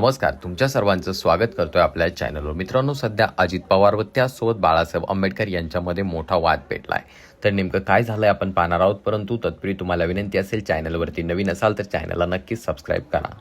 नमस्कार तुमच्या सर्वांचं स्वागत करतोय आपल्या चॅनलवर मित्रांनो सध्या अजित पवार व त्यासोबत बाळासाहेब आंबेडकर यांच्यामध्ये मोठा वाद पेटलाय. तर नेमकं काय झालंय आपण पाहणार आहोत परंतु तत्पूर्वी तुम्हाला विनंती असेल चॅनलवरती नवीन असाल तर चॅनलला नक्कीच सबस्क्राईब करा.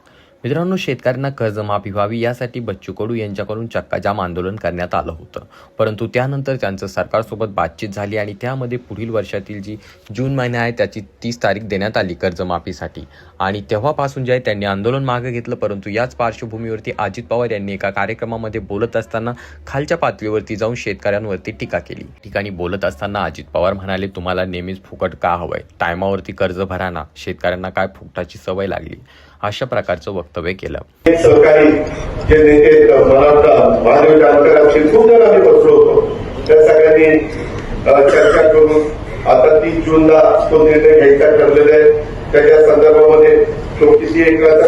मित्रांनो शेतकऱ्यांना कर्जमाफी व्हावी यासाठी बच्चू कडू यांच्याकडून चक्काजाम आंदोलन करण्यात आलं होतं. परंतु त्यानंतर त्यांचं सरकारसोबत बातचीत झाली आणि त्यामध्ये पुढील वर्षातील जी जून महिना आहे त्याची तीस तारीख देण्यात आली कर्जमाफीसाठी. आणि तेव्हापासून जे आहे त्यांनी आंदोलन मागे घेतलं परंतु याच पार्श्वभूमीवरती अजित पवार यांनी एका कार्यक्रमामध्ये बोलत असताना खालच्या पातळीवरती जाऊन शेतकऱ्यांवरती टीका केली. ठिकाणी बोलत असताना अजित पवार म्हणाले तुम्हाला नेहमीच फुकट का हवंय? टायमावरती कर्ज भरा ना. शेतकऱ्यांना काय फुकटाची सवय लागली? अशा प्रकारचं वक्तव्य केलं. एक सहकारी जे नेते महादेव खूप जण आम्ही बसलो होतो. त्या सगळ्यांनी चर्चा करून आता तीस जूनला तो निर्णय घ्यायचा ठरलेला आहे. त्याच्या संदर्भामध्ये छोटीशी एक आता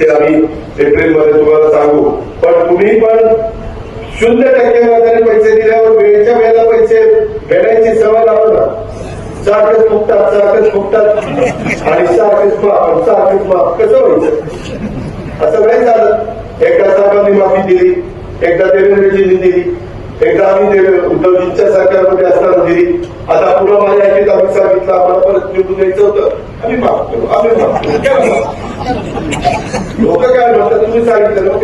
ते आम्ही एप्रिलमध्ये तुम्हाला सांगू. पण तुम्ही पण शून्य टक्के पैसे दिल्यावर वेळच्या वेळेला पैसे भेटायची सवय लावू ना सारखेच फुकतात सारखेच फुकतात आणि सारखेच माफ सारखेच माफ कसं व्हायचं? असं नाही झालं. एकदा साहेबांनी माफी दिली एकदा देवेंद्रजींनी दिली एकदा आम्ही उद्धवजींच्या सरकारमध्ये असताना दिली. आता पुन्हा माझ्या आधीच आम्ही सांगितलं आम्हाला परत निवडून द्यायचं होतं. आम्ही माफ करू आम्ही माफ करू. लोक काय म्हणतात तुम्ही सांगितलं लोक.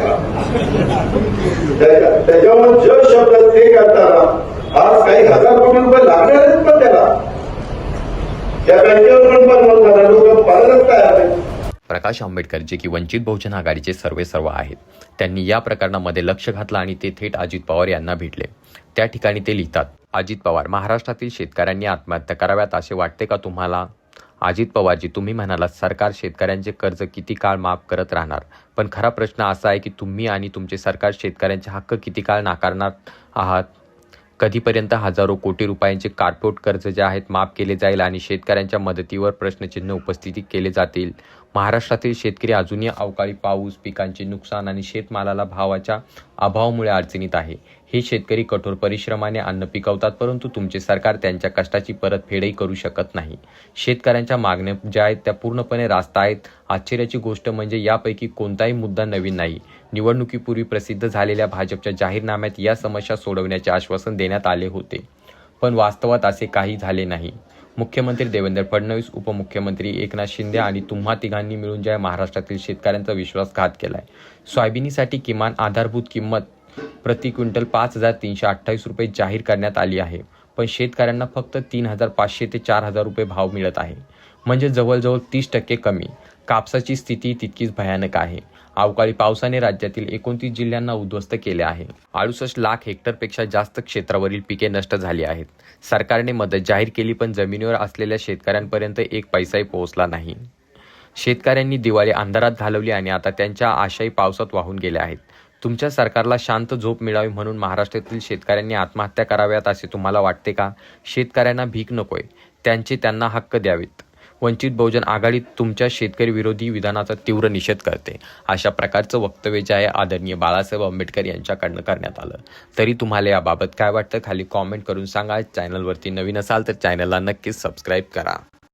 त्याच्या- त्याच्यावर जे शब्द ते करताना आज काही हजार कोटी रुपये लागणार आहेत पण त्याला. पण लोक तयार आहेत. प्रकाश आंबेडकर जे की वंचित बहुजन आघाडीचे सर्वे सर्व आहेत. त्यांनी या प्रकरणामध्ये लक्ष घातलं आणि ते थेट अजित पवार यांना भेटले. त्या ठिकाणी ते लिहितात अजित पवार महाराष्ट्रातील शेतकऱ्यांनी आत्महत्या कराव्यात असे वाटते का तुम्हाला? अजित पवारजी तुम्ही म्हणालात सरकार शेतकऱ्यांचे कर्ज किती काळ माफ करत राहणार? पण खरा प्रश्न असा आहे की तुम्ही आणि तुमचे सरकार शेतकऱ्यांचे हक्क किती काळ नाकारणार आहात? कधीपर्यंत हजारो कोटी रुपयांचे कार्पोट कर्ज जे आहेत माफ केले जाईल आणि शेतकऱ्यांच्या मदतीवर प्रश्नचिन्ह उपस्थित केले जातील. महाराष्ट्रातील शेतकरी अजूनही अवकाळी पाऊस पिकांचे नुकसान आणि शेतमालाला भावाच्या अभावामुळे अडचणीत आहे. हे शेतकरी कठोर परिश्रमाने अन्न पिकवतात परंतु तुमचे सरकार त्यांच्या कष्टाची परतफेडही करू शकत नाही. शेतकऱ्यांच्या मागण्या ज्या आहेत त्या पूर्णपणे रास्त आहेत. आश्चर्याची गोष्ट म्हणजे यापैकी कोणताही मुद्दा नवीन नाही. निवडणुकीपूर्वी प्रसिद्ध झालेल्या भाजपच्या जाहीरनाम्यात या समस्या सोडवण्याचे आश्वासन देण्यात आले होते. पण वास्तवात असे काही झाले नाही. मुख्यमंत्री देवेंद्र फडणवीस उपमुख्यमंत्री एकनाथ शिंदे आणि तुम्हा तिघांनी मिळून ज्या महाराष्ट्रातील शेतकऱ्यांचा विश्वासघात केलाय. सोयाबीनीसाठी किमान आधारभूत किंमत प्रति क्विंटल पाच हजार तीनशे अठ्ठावीस रुपये जाहीर करण्यात आली आहे. पण शेतकऱ्यांना फक्त तीन हजार पाचशे ते चार हजार रुपये भाव मिळत आहे. म्हणजे जवळजवळ तीस टक्के कमी. कापसाची स्थिती तितकीच भयानक आहे. अवकाळी पावसाने राज्यातील एकोणतीस जिल्ह्यांना उद्ध्वस्त केले आहे. अडुसष्ट लाख हेक्टरपेक्षा जास्त क्षेत्रावरील पिके नष्ट झाली आहेत. सरकारने मदत जाहीर केली पण जमिनीवर असलेल्या शेतकऱ्यांपर्यंत एक पैसाही पोहोचला नाही. शेतकऱ्यांनी दिवाळी अंधारात घालवली आणि आता त्यांच्या आशाही पावसात वाहून गेल्या आहेत. तुमच्या सरकारला शांत झोप मिळावी म्हणून महाराष्ट्रातील शेतकऱ्यांनी आत्महत्या कराव्यात असे तुम्हाला वाटते का? शेतकऱ्यांना भीक नकोय. त्यांचे त्यांना हक्क द्यावेत. वंचित बहुजन आघाडी तुमच्या शेतकरी विरोधी विधानाचा तीव्र निषेध करते. अशा प्रकारचं वक्तव्य जे आहे आदरणीय बाळासाहेब आंबेडकर यांच्याकडनं करण्यात आलं. तरी तुम्हाला याबाबत काय वाटतं? खाली कॉमेंट करून सांगा. चॅनलवरती नवीन असाल तर चॅनलला नक्कीच सबस्क्राईब करा.